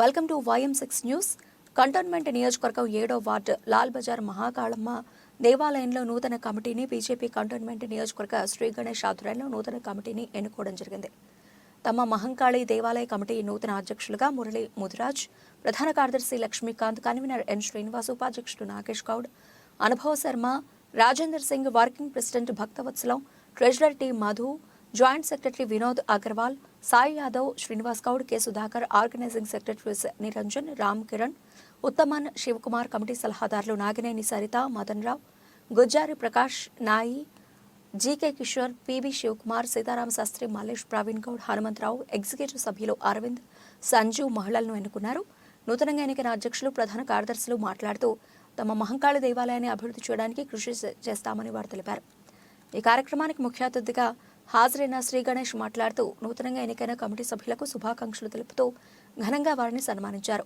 Welcome to YM six news. Cantonment నియోజకవర్గం ఏడో ward Lal Bazar మహాకాళమ్మ దేవాలయంలో నూతన కమిటీని బీజేపీ కంటోన్మెంట్ నియోజకవర్గ శ్రీ గణేష్ ఆధ్వర్యంలో నూతన కమిటీని ఎన్నుకోవడం జరిగింది. తమ మహంకాళి దేవాలయ కమిటీ నూతన అధ్యక్షులుగా మురళి ముదిరాజ్ ప్రధాన కార్యదర్శి లక్ష్మీకాంత్ కన్వీనర్ ఎన్ శ్రీనివాస్ ఉపాధ్యక్షుడు Nagesh Goud Anubhav Sharma Rajender Singh working president Bhaktavatsalam treasurer T Madhu joint secretary Vinod Agarwal Sai Yadav Srinivas Goud K Sudhakar organising secretaries Niranjan Ram Kiran Uttaman Shivakumar committee సలహాదారులు Nagineni Saritha Madan Rao Gujjari Prakash Nayi GK Kishore PV Shivakumar Sitarama Shastri Mallesh Praveen Goud Hanumantharao executive సభ్యులు అరవింద్ సంజు మహిళలను ఎన్నుకున్నారు. నూతనంగా ఎన్నికైన అధ్యక్షులు ప్రధాన కార్యదర్శులు మాట్లాడుతూ తమ మహంకాళి దేవాలయాన్ని అభివృద్ధి చేయడానికి కృషి చే- చేస్తామని వారు తెలిపారు. ఈ కార్యక్రమానికి ముఖ్య అతిథిగా హాజరైన శ్రీ గణేష్ మాట్లాడుతూ నూతనంగా ఎన్నికైన కమిటీ సభ్యులకు శుభాకాంక్షలు తెలుపుతూ ఘనంగా వారిని సన్మానించారు.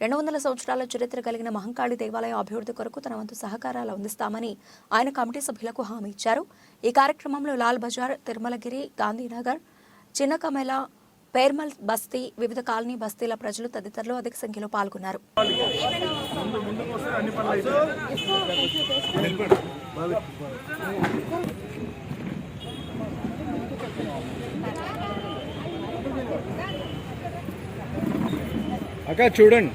రెండు వందల సంవత్సరాల చరిత్ర కలిగిన మహంకాళి దేవాలయం అభివృద్ధి కొరకు తన వంతు సహకారాలు అందిస్తామని ఆయన కమిటీ సభ్యులకు హామీ ఇచ్చారు. ఈ కార్యక్రమంలో లాల్ బజార్ తిరుమలగిరి గాంధీనగర్ చిన్నకమెల పేర్మల్ బస్తీ వివిధ కాలనీ బస్తీల ప్రజలు తదితరులు అధిక సంఖ్యలో పాల్గొన్నారు. అక్క చూడండి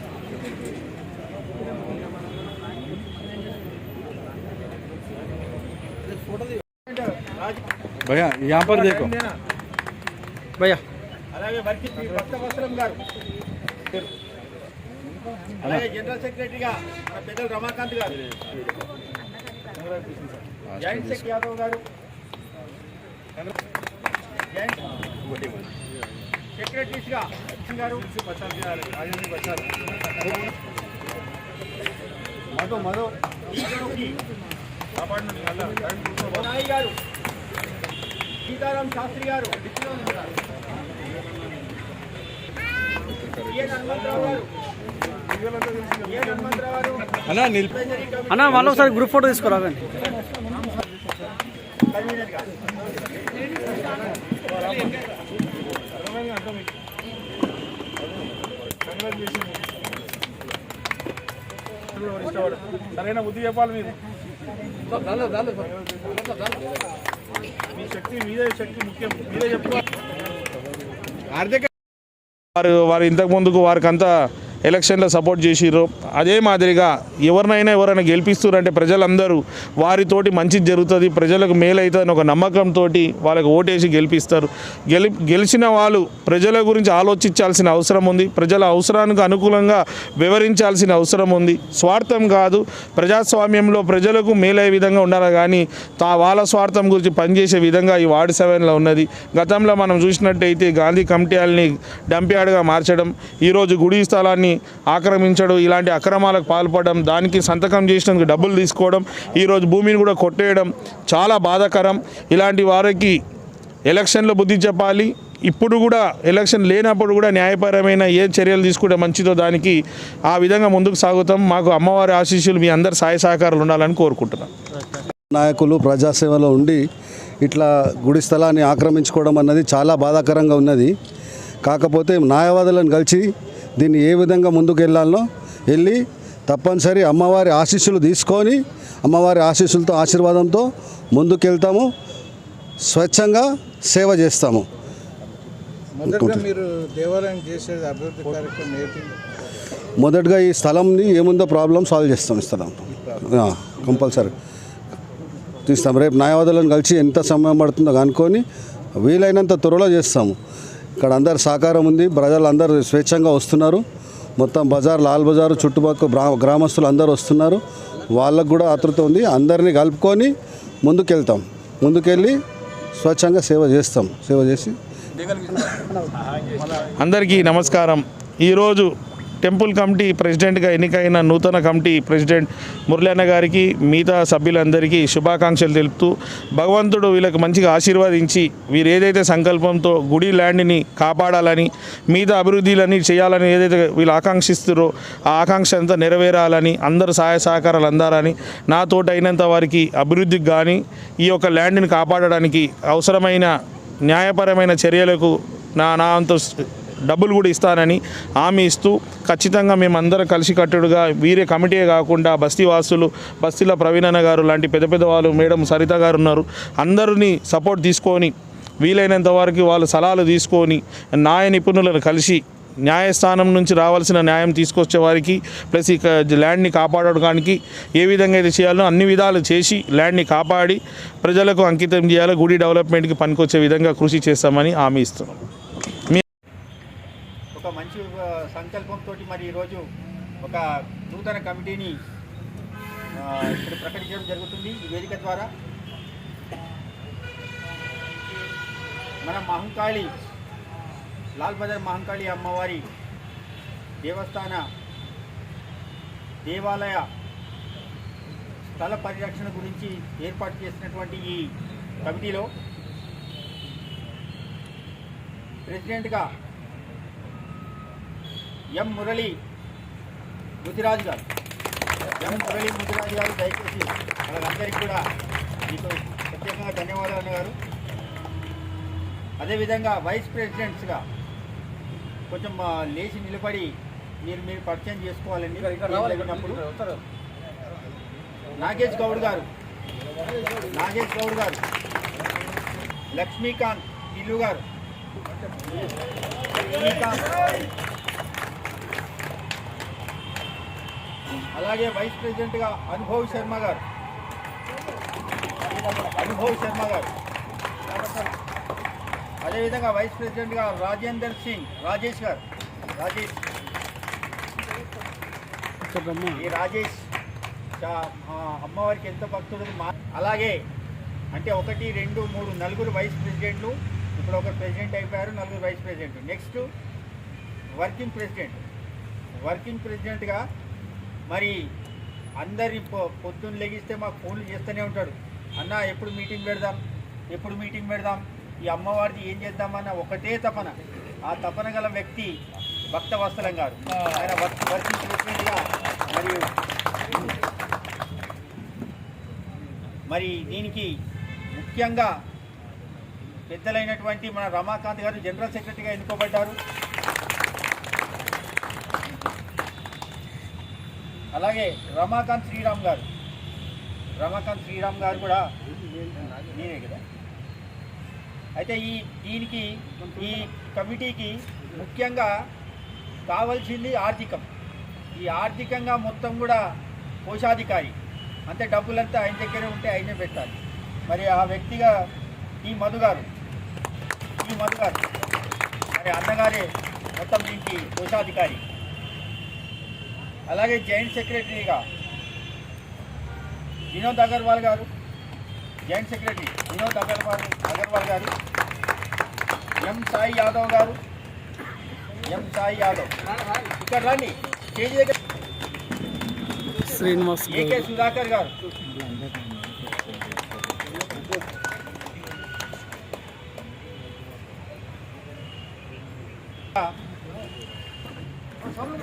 భయ్యా यहाँ पर देखो భయ్యా అలాగే వర్కి భక్త వస్త్రం గారు అలాగే జనరల్ సెక్రటరీగా మన పెద్దలు రమాకాంత్ గారు జాయింట్ సెక్ యాదవ్ గారు జాయింట్ సెక్రటరీస్గా గారు. మధు మధు. నాయి గారు. సీతారాం శాస్త్రి గారు. అన్నా మళ్ళీ ఒకసారి గ్రూప్ ఫోటో తీసుకురాగండి కన్వీనర్ గారు సరైన బుద్ధి చెప్పాలి మీరు మీ శక్తి మీదే శక్తి ముఖ్యం మీరే చెప్పుకోవాలి ఆర్థిక వారు వారు ఇంతకు ముందుకు వారికంతా ఎలక్షన్లో సపోర్ట్ చేసిర్రు. అదే మాదిరిగా ఎవరినైనా ఎవరైనా గెలిపిస్తారంటే ప్రజలందరూ వారితోటి మంచి జరుగుతుంది ప్రజలకు మేలవుతుందని ఒక నమ్మకంతో వాళ్ళకి ఓటేసి గెలిపిస్తారు. గెలి గెలిచిన వాళ్ళు ప్రజల గురించి ఆలోచించాల్సిన అవసరం ఉంది ప్రజల అవసరానికి అనుకూలంగా వివరించాల్సిన అవసరం ఉంది. స్వార్థం కాదు ప్రజాస్వామ్యంలో ప్రజలకు మేలయ్యే విధంగా ఉండాలి కానీ తా వాళ్ళ స్వార్థం గురించి పనిచేసే విధంగా ఈ వార్డు సెవెన్లో ఉన్నది. గతంలో మనం చూసినట్టయితే గాంధీ కమిటీలని డంప్యార్డ్గా మార్చడం ఈరోజు గుడి స్థలాన్ని ఆక్రమించడం ఇలాంటి అక్రమాలకు పాల్పడడం దానికి సంతకం చేసినందుకు డబ్బులు తీసుకోవడం ఈరోజు భూమిని కూడా కొట్టేయడం చాలా బాధాకరం. ఇలాంటి వారికి ఎలక్షన్లో బుద్ధి చెప్పాలి. ఇప్పుడు కూడా ఎలక్షన్ లేనప్పుడు కూడా న్యాయపరమైన ఏ చర్యలు తీసుకుంటే మంచిదో దానికి ఆ విధంగా ముందుకు సాగుతాం. మాకు అమ్మవారి ఆశీస్సులు మీ అందరి సహాయ సహకారాలు ఉండాలని కోరుకుంటున్నాం. నాయకులు ప్రజాసేవలో ఉండి ఇట్లా గుడి స్థలాన్ని ఆక్రమించుకోవడం అన్నది చాలా బాధాకరంగా ఉన్నది. కాకపోతే న్యాయవాదులను కలిసి దీన్ని ఏ విధంగా ముందుకు వెళ్ళాలో వెళ్ళి తప్పనిసరి అమ్మవారి ఆశీస్సులు తీసుకొని అమ్మవారి ఆశీస్సులతో ఆశీర్వాదంతో ముందుకెళ్తాము. స్వచ్ఛంగా సేవ చేస్తాము. మొదటగా మీరు దేవాలయం చేసేది అభివృద్ధి కార్యక్రమం ఏంటి మొదటగా ఈ స్థలంని ఏముందో ప్రాబ్లం సాల్వ్ చేస్తాం ఈ స్థలం. కంపల్సరీ. తీస్తాం. రేపు న్యాయవాదులను కలిసి ఎంత సమయం పడుతుందో కనుక్కొని వీలైనంత త్వరలో చేస్తాము. ఇక్కడ అందరు సహకారం ఉంది. ప్రజలు అందరూ స్వేచ్ఛంగా వస్తున్నారు. మొత్తం బజార్ లాల్ బజారు చుట్టుపక్కల గ్రామస్తులు అందరూ వస్తున్నారు. వాళ్ళకు కూడా ఆతృత ఉంది. అందరినీ కలుపుకొని ముందుకెళ్తాం. ముందుకెళ్ళి స్వచ్ఛంగా సేవ చేస్తాం. సేవ చేసి అందరికీ నమస్కారం. ఈరోజు టెంపుల్ కమిటీ ప్రెసిడెంట్గా ఎన్నికైన నూతన కమిటీ ప్రెసిడెంట్ మురళన్న గారికి మిగతా సభ్యులందరికీ శుభాకాంక్షలు తెలుపుతూ భగవంతుడు వీళ్ళకి మంచిగా ఆశీర్వదించి వీరు ఏదైతే సంకల్పంతో గుడి ల్యాండ్ని కాపాడాలని మిగతా అభివృద్ధిలన్నీ చేయాలని ఏదైతే వీళ్ళు ఆకాంక్షిస్తారో ఆ ఆకాంక్ష అంతా నెరవేరాలని అందరూ సహాయ సహకారాలు అందాలని నా తోట అయినంత వారికి అభివృద్ధికి కానీ ఈ యొక్క ల్యాండ్ని కాపాడడానికి అవసరమైన న్యాయపరమైన చర్యలకు నా నా అంత డబ్బులు కూడా ఇస్తానని హామీ ఇస్తూ ఖచ్చితంగా మేమందరం కలిసికట్టుడుగా వీరే కమిటీ కాకుండా బస్తీవాసులు బస్తీల ప్రవీణన్న గారు లాంటి పెద్ద పెద్ద వాళ్ళు మేడం సరిత గారు ఉన్నారు. అందరినీ సపోర్ట్ తీసుకొని వీలైనంత వరకు వాళ్ళు సలహాలు తీసుకొని న్యాయ నిపుణులను కలిసి న్యాయస్థానం నుంచి రావాల్సిన న్యాయం తీసుకొచ్చే వారికి ప్లస్ ఇక ల్యాండ్ని కాపాడడానికి ఏ విధంగా అయితే చేయాలో అన్ని విధాలు చేసి ల్యాండ్ని కాపాడి ప్రజలకు అంకితం చేయాలి గుడి డెవలప్మెంట్కి పనికొచ్చే విధంగా కృషి చేస్తామని హామీ ఇస్తున్నాం. సంకల్పంతో మరి ఈరోజు ఒక నూతన కమిటీని ఇక్కడ ప్రకటించడం జరుగుతుంది. ఈ వేదిక ద్వారా మన మహంకాళి లాల్ బజార్ మహంకాళి అమ్మవారి దేవస్థాన దేవాలయ స్థల పరిరక్షణ గురించి ఏర్పాటు చేసినటువంటి ఈ కమిటీలో ప్రెసిడెంట్గా ఎం మురళి ముదిరాజు గారు. ఎం మురళి ముదిరాజు గారు దయచేసి వాళ్ళందరికీ కూడా మీకు ప్రత్యేకంగా ధన్యవాదాలు అన్నగారు. అదేవిధంగా వైస్ ప్రెసిడెంట్స్గా కొంచెం లేచి నిలబడి మీరు మీరు పరిచయం చేసుకోవాలండి ఏం జరిగినప్పుడు నాగేష్ గౌడ్ గారు నాగేష్ గౌడ్ గారు లక్ష్మీకాంత్ ఇల్లు గారు లక్ష్మీకాంత్ అలాగే వైస్ ప్రెసిడెంట్గా అనుభవ్ శర్మ గారు. అనుభవ్ శర్మ గారు. అదేవిధంగా వైస్ ప్రెసిడెంట్గా రాజేందర్ సింగ్ రాజేష్ గారు. రాజేష్. ఈ రాజేష్ అమ్మవారికి ఎంత భక్తుడు మా అలాగే అంటే ఒకటి రెండు మూడు నలుగురు వైస్ ప్రెసిడెంట్లు. ఇప్పుడు ఒక ప్రెసిడెంట్ అయిపోయారు నలుగురు vice president next working president. Working ప్రెసిడెంట్గా మరి అందరి పొద్దున్న లెగిస్తే మాకు ఫోన్లు చేస్తూనే ఉంటాడు. అన్న ఎప్పుడు మీటింగ్ పెడదాం? ఎప్పుడు మీటింగ్ పెడదాం? ఈ అమ్మవారిది ఏం చేద్దామన్న ఒకటే తపన. ఆ తపన గల వ్యక్తి భక్త వత్సలం గారు. ఆయన వర్క్- వర్కింగ్ ప్రెసిడెంట్గా మరియు మరి దీనికి ముఖ్యంగా పెద్దలైనటువంటి మన రమాకాంత్ గారు జనరల్ సెక్రటరీగా ఎన్నుకోబడ్డారు. అలాగే రమాకాంత్ శ్రీరామ్ గారు. రమాకాంత్ శ్రీరామ్ గారు కూడా నేనే కదా? అయితే ఈ దీనికి ఈ కమిటీకి ముఖ్యంగా కావాల్సింది ఆర్థికం. ఈ ఆర్థికంగా మొత్తం కూడా కోశాధికారి. అంతే డబ్బులంతా ఆయన దగ్గరే ఉంటే ఆయనే పెట్టాలి. మరి ఆ వ్యక్తిగా ఈ మధుగారు ఈ మధుగారు మరి అన్నగారే మొత్తం దీనికి కోశాధికారి. అలాగే జాయింట్ సెక్రటరీగా వినోద్ అగర్వాల్ గారు జాయింట్ సెక్రటరీ వినోద్ అగర్వాల్ అగర్వాల్ గారు ఎం సాయి యాదవ్ గారు ఎం సాయి యాదవ్. ఇక్కడ రండి స్టేజ్ దగ్గర. శ్రీనివాస్ ఏకే సుధాకర్ గారు.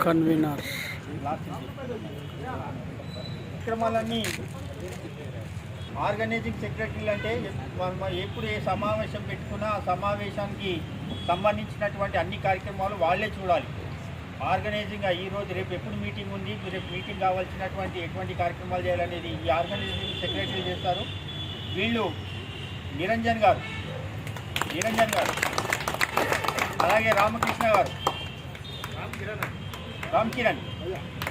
కన్వీనర్. కార్యక్రమాలన్నీ ఆర్గనైజింగ్ సెక్రటరీలు అంటే మనం ఎప్పుడు ఏ సమావేశం పెట్టుకున్నా ఆ సమావేశానికి సంబంధించినటువంటి అన్ని కార్యక్రమాలు వాళ్ళే చూడాలి. ఆర్గనైజింగ్గా ఈ రోజు రేపు ఎప్పుడు మీటింగ్ ఉంది? రేపు మీటింగ్ కావాల్సినటువంటి ఎటువంటి కార్యక్రమాలు చేయాలనేది ఈ ఆర్గనైజింగ్ సెక్రటరీ చేస్తారు. వీళ్ళు నిరంజన్ గారు నిరంజన్ గారు అలాగే రామకృష్ణ గారు. రామ్ కిరణ్.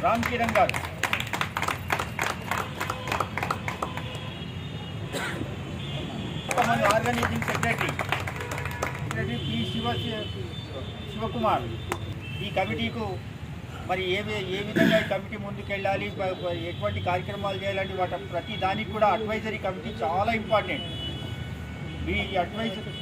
రామ్ కిరణ్ గారు. కొంతమంది organising secretary. Secretary P Shiva Shivakumar. ఈ కమిటీకు మరి ఏ ఏ విధంగా ఈ కమిటీ ముందుకెళ్ళాలి? ఎటువంటి కార్యక్రమాలు చేయాలంటే వాటి ప్రతి దానికి కూడా అడ్వైజరీ కమిటీ చాలా ఇంపార్టెంట్ ఈ అడ్వైజరీ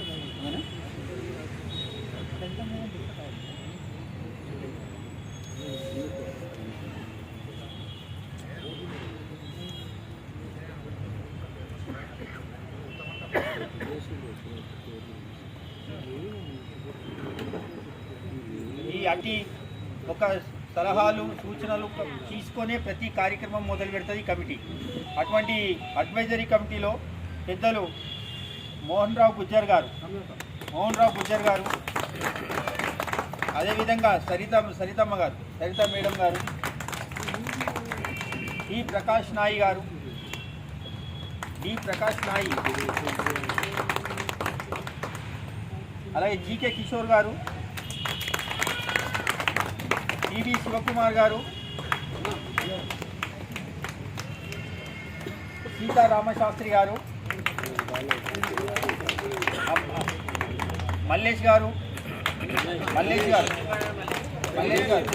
ఈ ఒక సలహాలు సూచనలు తీసుకొనే ప్రతి కార్యక్రమం మొదలు పెడుతుంది కమిటీ. అటువంటి అడ్వైజరీ కమిటీలో పెద్దలు మోహన్ రావు గుజ్జర్ గారు. మోహన్ రావు గుజ్జర్ గారు అదేవిధంగా సరిత సరితమ్మ గారు సరిత మేడం గారు ఈ ప్రకాష్ నాయి గారు డి ప్రకాష్ నాయి అలాగే జీకే కిషోర్ గారు టివి శివకుమార్ గారు సీతారామశాస్త్రి గారు మల్లేష్ గారు మల్లేష్ గారు మల్లేష్ గారు.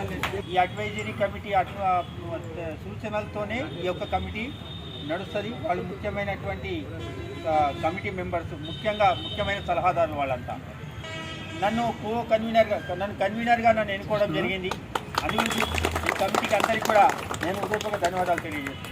ఈ అడ్వైజరీ కమిటీ సూచనలతోనే ఈ యొక్క కమిటీ నడుస్తుంది. వాళ్ళు ముఖ్యమైనటువంటి కమిటీ మెంబర్స్ ముఖ్యంగా ముఖ్యమైన సలహాదారులు వాళ్ళంతా. నన్ను కో కన్వీనర్గా నన్ను కన్వీనర్గా నన్ను ఎన్నుకోవడం జరిగింది. అందుగురించి ఈ కమిటీకి అందరికీ కూడా నేను హృదయపూర్వక ధన్యవాదాలు తెలియజేస్తాను